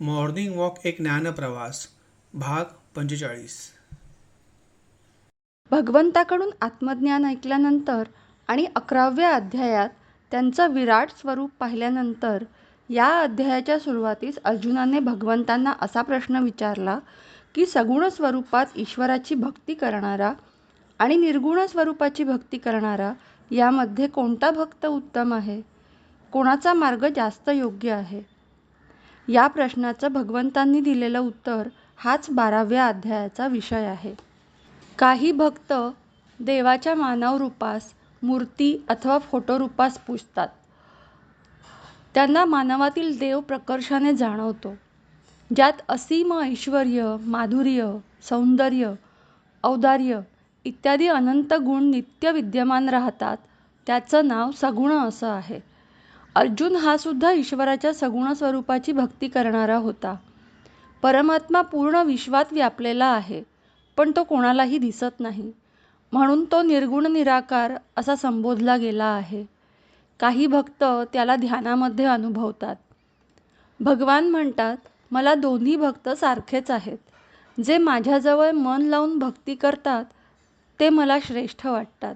Morning walk एक ज्ञानप्रवास भाग पंचेचाळीस. भगवंताकडून आत्मज्ञान ऐकल्यानंतर आणि अकराव्या अध्यायात त्यांचं विराट स्वरूप पाहिल्यानंतर या अध्यायाच्या सुरुवातीस अर्जुनाने भगवंतांना असा प्रश्न विचारला की सगुण स्वरूपात ईश्वराची भक्ती करणारा आणि निर्गुण स्वरूपाची भक्ती करणारा यामध्ये कोणता भक्त उत्तम आहे? कोणाचा मार्ग जास्त योग्य आहे? या प्रश्नाचं भगवंतांनी दिलेलं उत्तर हाच बाराव्या अध्यायाचा विषय आहे. काही भक्त देवाच्या मानव रूपास मूर्ती अथवा फोटो रूपास पूजतात. त्यांना मानवातील देव प्रकर्षाने जाणवतो. ज्यात असीम ऐश्वर्य माधुर्य सौंदर्य औदार्य इत्यादी अनंत गुण नित्य विद्यमान राहतात त्याचं नाव सगुण असं आहे. अर्जुन हा सुद्धा ईश्वराच्या सगुण स्वरूपाची भक्ती करणारा होता. परमात्मा पूर्ण विश्वात व्यापलेला आहे पण तो कोणालाही दिसत नाही. म्हणून तो निर्गुण निराकार असा संबोधला गेला आहे. काही भक्त त्याला ध्यानामध्ये अनुभवतात. भगवान म्हणतात मला दोन्ही भक्त सारखेच आहेत. जे माझ्याजवळ मन लावून भक्ती करतात ते मला श्रेष्ठ वाटतात.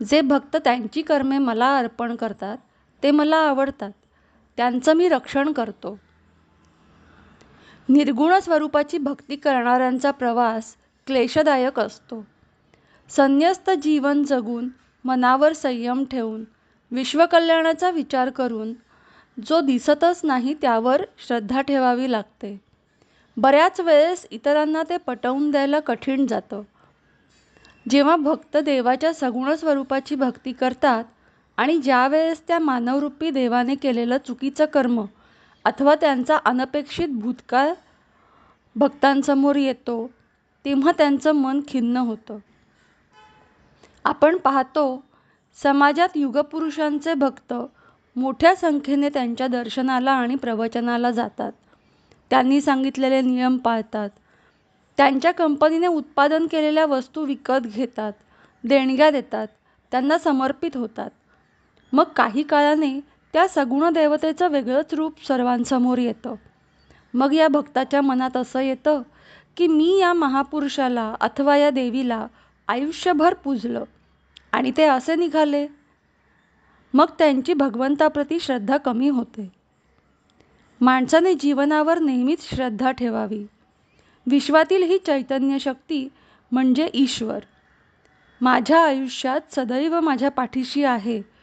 जे भक्त त्यांची कर्मे मला अर्पण करतात ते मला आवडतात. त्यांचं मी रक्षण करतो. निर्गुण स्वरूपाची भक्ती करणाऱ्यांचा प्रवास क्लेशदायक असतो. संन्यस्त जीवन जगून मनावर संयम ठेवून विश्वकल्याणाचा विचार करून जो दिसतच नाही त्यावर श्रद्धा ठेवावी लागते. बऱ्याच वेळेस इतरांना ते पटवून द्यायला कठीण जातं. जेव्हा भक्त देवाच्या सगुण स्वरूपाची भक्ती करतात आणि ज्यावेळेस त्या मानवरूपी देवाने केलेलं चुकीचं कर्म अथवा त्यांचा अनपेक्षित भूतकाळ भक्तांसमोर येतो तेव्हा त्यांचं मन खिन्न होतं. आपण पाहतो समाजात युगपुरुषांचे भक्त मोठ्या संख्येने त्यांच्या दर्शनाला आणि प्रवचनाला जातात. त्यांनी सांगितलेले नियम पाळतात. त्यांच्या कंपनीने उत्पादन केलेल्या वस्तू विकत घेतात देणग्या देतात त्यांना समर्पित होतात. मग काही काळाने त्या सगुण देवतेचं वेगळंच रूप सर्वांसमोर येतं. मग या भक्ताच्या मनात असं येतं की मी या महापुरुषाला अथवा या देवीला आयुष्यभर पूजलं आणि ते असे निघाले. मग त्यांची भगवंताप्रती श्रद्धा कमी होते. माणसाने जीवनावर नेहमीच श्रद्धा ठेवावी. विश्वातील ही चैतन्य शक्ती म्हणजे ईश्वर. माझ्या आयुष्यात सदैव माझ्या पाठीशी आहे.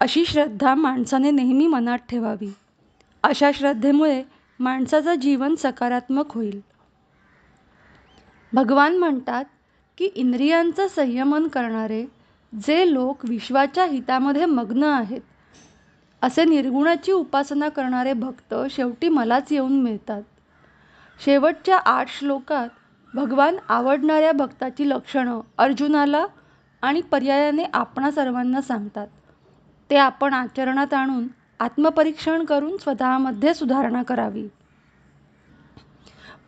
अशी श्रद्धा माणसाने नेहमी मनात ठेवावी. अशा श्रद्धेमुळे माणसाचं जीवन सकारात्मक होईल. भगवान म्हणतात की इंद्रियांचं संयमन करणारे जे लोक विश्वाच्या हितामध्ये मग्न आहेत असे निर्गुणाची उपासना करणारे भक्त शेवटी मलाच येऊन मिळतात. शेवटच्या आठ श्लोकात भगवान आवडणाऱ्या भक्ताची लक्षणं अर्जुनाला आणि पर्यायाने आपणा सर्वांना सांगतात. ते आपण आचरणात आणून आत्मपरीक्षण करून स्वतःमध्ये सुधारणा करावी.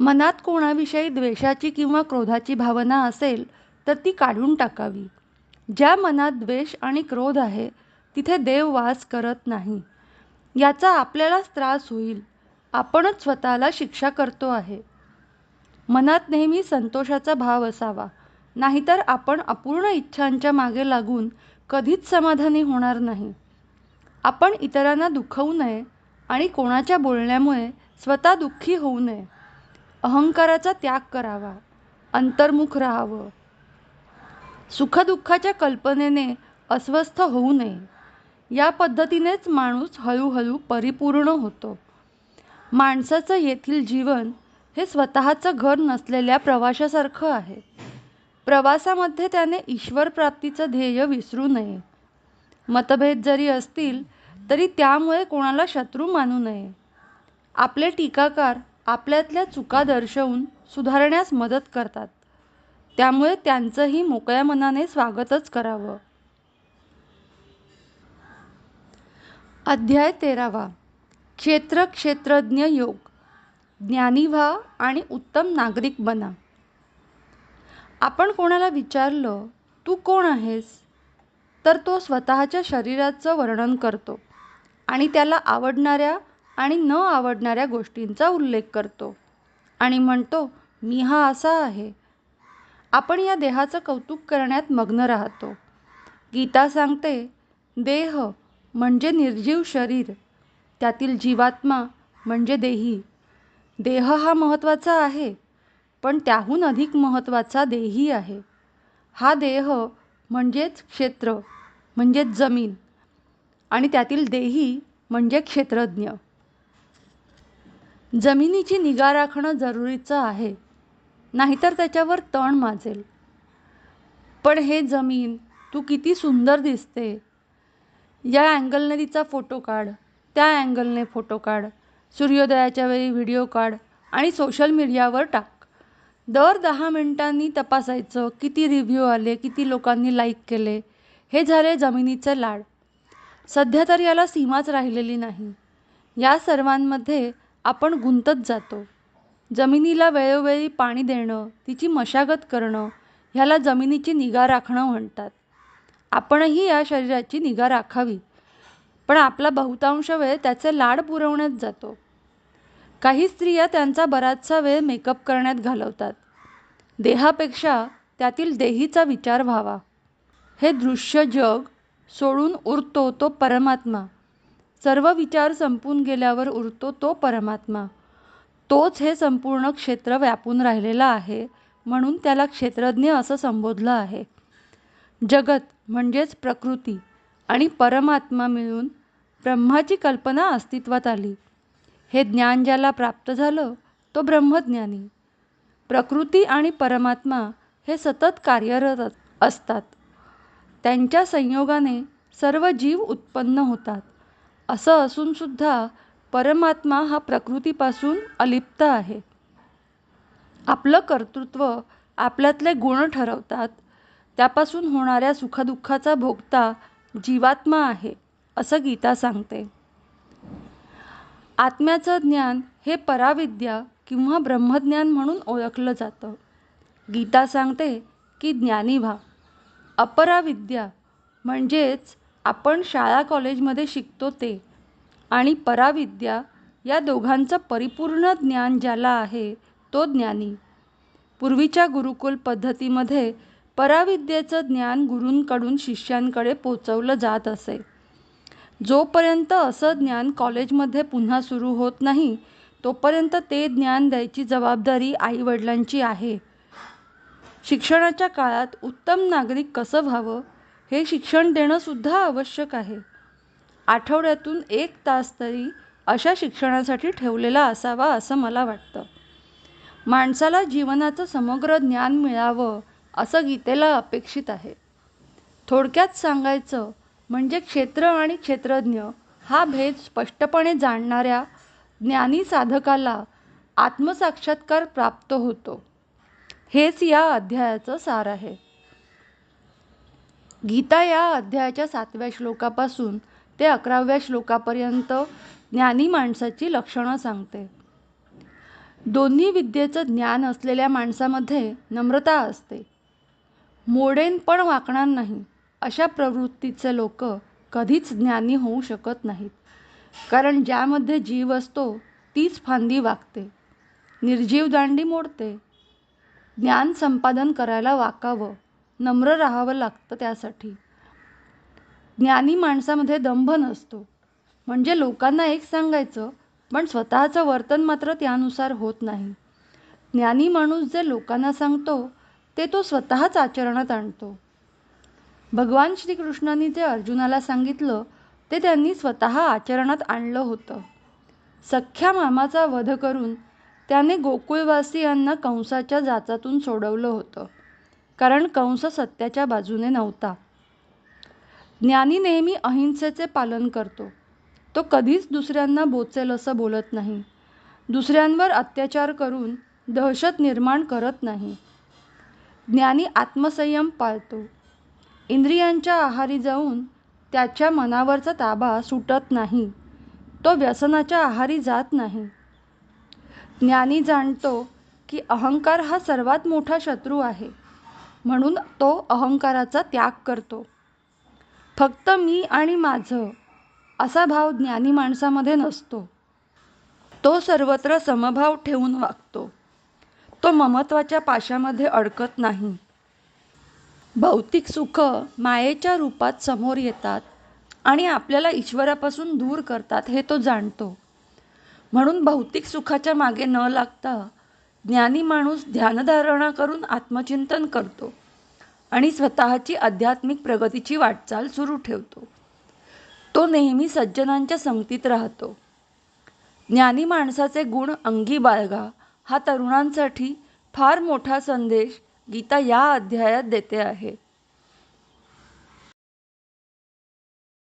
मनात कोणाविषयी द्वेषाची किंवा क्रोधाची भावना असेल तर ती काढून टाकावी. ज्या मनात द्वेष आणि क्रोध आहे तिथे देव वास करत नाही. याचा आपल्यालाच त्रास होईल. आपणच स्वतःला शिक्षा करतो आहे. मनात नेहमी संतोषाचा भाव असावा. नाहीतर आपण अपूर्ण इच्छांच्या मागे लागून कधीच समाधानी होणार नाही. आपण इतरांना दुखवू नये आणि कोणाच्या बोलण्यामुळे स्वतः दुःखी होऊ नये. अहंकाराचा त्याग करावा. अंतर्मुख राहावं. सुखदुःखाच्या कल्पनेने अस्वस्थ होऊ नये. या पद्धतीनेच माणूस हळूहळू परिपूर्ण होतो. माणसाचं येथील जीवन हे स्वतःचं घर नसलेल्या प्रवाशासारखं आहे. प्रवासामध्ये त्याने ईश्वर प्राप्तीचं ध्येय विसरू नये. मतभेद जरी असतील तरी त्यामुळे कोणाला शत्रू मानू नये. आपले टीकाकार आपल्यातल्या चुका दर्शवून सुधारण्यास मदत करतात. त्यामुळे त्यांचंही मोकळ्या मनाने स्वागतच करावं. अध्याय तेरावा. क्षेत्र क्षेत्रज्ञ योग. ज्ञानी व्हा आणि उत्तम नागरिक बना. आपण कोणाला विचारलं तू कोण आहेस? तर तो स्वतःच्या शरीराचं वर्णन करतो आणि त्याला आवडणाऱ्या आणि न आवडणाऱ्या गोष्टींचा उल्लेख करतो आणि म्हणतो मी हा असा आहे. आपण या देहाचं कौतुक करण्यात मग्न राहतो. गीता सांगते देह म्हणजे निर्जीव शरीर त्यातील जीवात्मा म्हणजे देही. देह हा महत्त्वाचा आहे पण त्याहून अधिक महत्त्वाचा देही आहे. हा देह म्हणजेच क्षेत्र म्हणजेच जमीन आणि त्यातील देही म्हणजे क्षेत्रज्ञ. जमिनीची निगा राखणं जरुरीचं आहे. नाहीतर त्याच्यावर तण माजेल. पण हे जमीन तू किती सुंदर दिसते. या अँगलने तिचा फोटो काढ त्या अँगलने फोटो काढ सूर्योदयाच्या वेळी व्हिडिओ काढ आणि सोशल मीडियावर टाक. दर दहा मिनिटांनी तपासायचं किती रिव्ह्यू आले किती लोकांनी लाईक केले हे झाले जमिनीचे लाड. सध्या तर याला सीमाच राहिलेली नाही. या सर्वांमध्ये आपण गुंतत जातो. जमिनीला वेळोवेळी पाणी देणं तिची मशागत करणं ह्याला जमिनीची निगा राखणं म्हणतात. आपणही या शरीराची निगा राखावी. पण आपला बहुतांश वेळ त्याचे लाड पुरवण्यात जातो. काही स्त्रिया त्यांचा बराचसा वेळ मेकअप करण्यात घालवतात. देहापेक्षा त्यातील देहीचा विचार व्हावा. हे दृश्य जग सोडून उरतो तो परमात्मा. सर्व विचार संपून गेल्यावर उरतो तो परमात्मा. तोच हे संपूर्ण क्षेत्र व्यापून राहिलेला आहे म्हणून त्याला क्षेत्रज्ञ असं संबोधलं आहे. जगत म्हणजेच प्रकृती आणि परमात्मा मिळून ब्रह्माची कल्पना अस्तित्वात आली. हे ज्ञान ज्याला प्राप्त झालं तो ब्रह्मज्ञानी. प्रकृती आणि परमात्मा हे सतत कार्यरत असतात. त्यांच्या संयोगाने सर्व जीव उत्पन्न होतात. असं असूनसुद्धा परमात्मा हा प्रकृतीपासून अलिप्त आहे. आपलं कर्तृत्व आपल्यातले गुण ठरवतात. त्यापासून होणाऱ्या सुखदुःखाचा भोगता जीवात्मा आहे असं गीता सांगते. आत्म्याचं ज्ञान हे पराविद्या किंवा ब्रह्मज्ञान म्हणून ओळखलं जातं. गीता सांगते की ज्ञानी व्हा. अपराविद्या म्हणजेच आपण शाळा कॉलेजमध्ये शिकतो ते आणि पराविद्या या दोघांचं परिपूर्ण ज्ञान ज्याला आहे तो ज्ञानी. पूर्वीच्या गुरुकुल पद्धतीमध्ये पराविद्येचं ज्ञान गुरूंकडून शिष्यांकडे पोचवलं जात असे. जोपर्यंत असं ज्ञान कॉलेजमध्ये पुन्हा सुरू होत नाही तोपर्यंत ते ज्ञान द्यायची जबाबदारी आईवडिलांची आहे. शिक्षणाच्या काळात उत्तम नागरिक कसं व्हावं हे शिक्षण देणंसुद्धा आवश्यक आहे. आठवड्यातून एक तास तरी अशा शिक्षणासाठी ठेवलेला असावा असं मला वाटतं. माणसाला जीवनाचं समग्र ज्ञान मिळावं असं गीतेला अपेक्षित आहे. थोडक्यात सांगायचं म्हणजे क्षेत्र आणि क्षेत्रज्ञ हा भेद स्पष्टपणे जाणणाऱ्या ज्ञानी साधकाला आत्मसाक्षात्कार प्राप्त होतो. हेच या अध्यायाचं सार आहे. गीता या अध्यायाच्या सातव्या श्लोकापासून ते अकराव्या श्लोकापर्यंत ज्ञानी माणसाची लक्षणं सांगते. दोन्ही विद्येचं ज्ञान असलेल्या माणसामध्ये नम्रता असते. मोडेन पण वाकणार नाही. अशा प्रवृत्तीचे लोक कधीच ज्ञानी होऊ शकत नाहीत. कारण ज्यामध्ये जीव असतो तीच फांदी वागते. निर्जीव दांडी मोडते. ज्ञान संपादन करायला वाकावं नम्र राहावं लागतं त्यासाठी. ज्ञानी माणसामध्ये दंभ नसतो. म्हणजे लोकांना एक सांगायचं पण स्वतःचं वर्तन मात्र त्यानुसार होत नाही. ज्ञानी माणूस जे लोकांना सांगतो ते तो स्वतःच आचरणात आणतो. भगवान श्रीकृष्णांनी जे अर्जुनाला सांगितलं ते त्यांनी स्वतः आचरणात आणलं होतं. सख्ख्या मामाचा वध करून त्याने गोकुळवासियांना कंसाच्या जाचातून सोडवलं होतं कारण कंस सत्याच्या बाजूने नव्हता. ज्ञानी नेहमी अहिंसेचे पालन करतो. तो कधीच दुसऱ्यांना बोचेल असं बोलत नाही. दुसऱ्यांवर अत्याचार करून दहशत निर्माण करत नाही. ज्ञानी आत्मसंयम पाळतो. इंद्रियांच्या आहारी जाऊन त्याच्या मनावरचा ताबा सुटत नाही. तो व्यसनाच्या आहारी जात नाही. ज्ञानी जाणतो की अहंकार हा सर्वात मोठा शत्रू आहे. म्हणून तो अहंकाराचा त्याग करतो. फक्त मी आणि माझं असा भाव ज्ञानी माणसामध्ये नसतो. तो सर्वत्र समभाव ठेवून वागतो. तो ममत्वाच्या पाशामध्ये अडकत नाही. भौतिक सुख मायेच्या रूपात समोर येतात आणि आपल्याला ईश्वरापासून दूर करतात हे तो जाणतो. म्हणून भौतिक सुखाच्या मागे न लागता ज्ञानी माणूस ध्यानधारणा करून आत्मचिंतन करतो आणि स्वतःची आध्यात्मिक प्रगतीची वाटचाल सुरू ठेवतो. तो नेहमी सज्जनांच्या संगतीत राहतो. ज्ञानी माणसाचे गुण अंगी बाळगा हा तरुणांसाठी फार मोठा संदेश गीता या अध्यायात देते आहे.